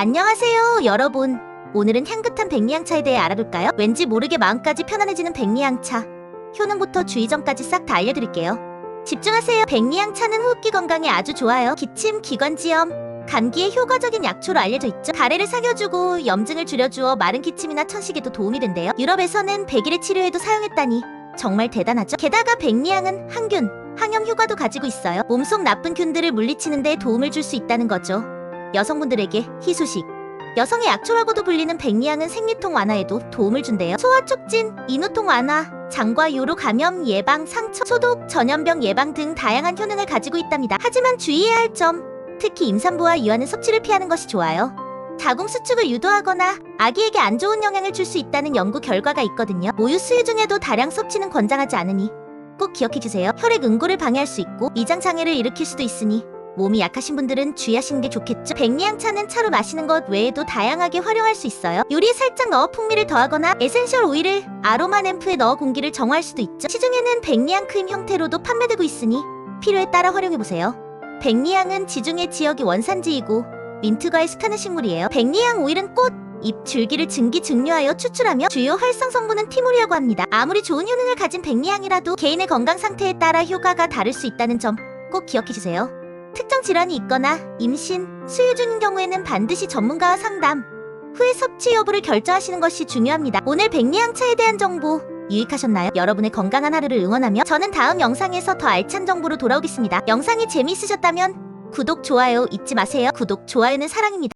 안녕하세요, 여러분. 오늘은 향긋한 백리향차에 대해 알아볼까요? 왠지 모르게 마음까지 편안해지는 백리향차. 효능부터 주의점까지 싹 다 알려드릴게요. 집중하세요. 백리향차는 호흡기 건강에 아주 좋아요. 기침, 기관지염, 감기에 효과적인 약초로 알려져 있죠. 가래를 사겨주고 염증을 줄여주어 마른 기침이나 천식에도 도움이 된대요. 유럽에서는 백일의 치료에도 사용했다니 정말 대단하죠. 게다가 백리향은 항균, 항염 효과도 가지고 있어요. 몸속 나쁜 균들을 물리치는 데 도움을 줄 수 있다는 거죠. 여성분들에게 희소식. 여성의 약초라고도 불리는 백리향은 생리통 완화에도 도움을 준대요. 소화 촉진, 인후통 완화, 장과 요로 감염 예방, 상처, 소독, 전염병 예방 등 다양한 효능을 가지고 있답니다. 하지만 주의해야 할 점, 특히 임산부와 유아는 섭취를 피하는 것이 좋아요. 자궁 수축을 유도하거나 아기에게 안 좋은 영향을 줄 수 있다는 연구 결과가 있거든요. 모유 수유 중에도 다량 섭취는 권장하지 않으니 꼭 기억해 주세요. 혈액 응고를 방해할 수 있고 위장 장애를 일으킬 수도 있으니 몸이 약하신 분들은 주의하시는 게 좋겠죠. 백리향차는 차로 마시는 것 외에도 다양하게 활용할 수 있어요. 요리에 살짝 넣어 풍미를 더하거나 에센셜 오일을 아로마 램프에 넣어 공기를 정화할 수도 있죠. 시중에는 백리향 크림 형태로도 판매되고 있으니 필요에 따라 활용해 보세요. 백리향은 지중해 지역이 원산지이고 민트과의 스카는 식물이에요. 백리향 오일은 꽃, 잎, 줄기를 증기 증류하여 추출하며 주요 활성 성분은 티몰이라고 합니다. 아무리 좋은 효능을 가진 백리향이라도 개인의 건강 상태에 따라 효과가 다를 수 있다는 점 꼭 기억해 주세요. 특정 질환이 있거나 임신, 수유 중인 경우에는 반드시 전문가와 상담 후에 섭취 여부를 결정하시는 것이 중요합니다. 오늘 백리향차에 대한 정보 유익하셨나요? 여러분의 건강한 하루를 응원하며 저는 다음 영상에서 더 알찬 정보로 돌아오겠습니다. 영상이 재미있으셨다면 구독, 좋아요 잊지 마세요. 구독, 좋아요는 사랑입니다.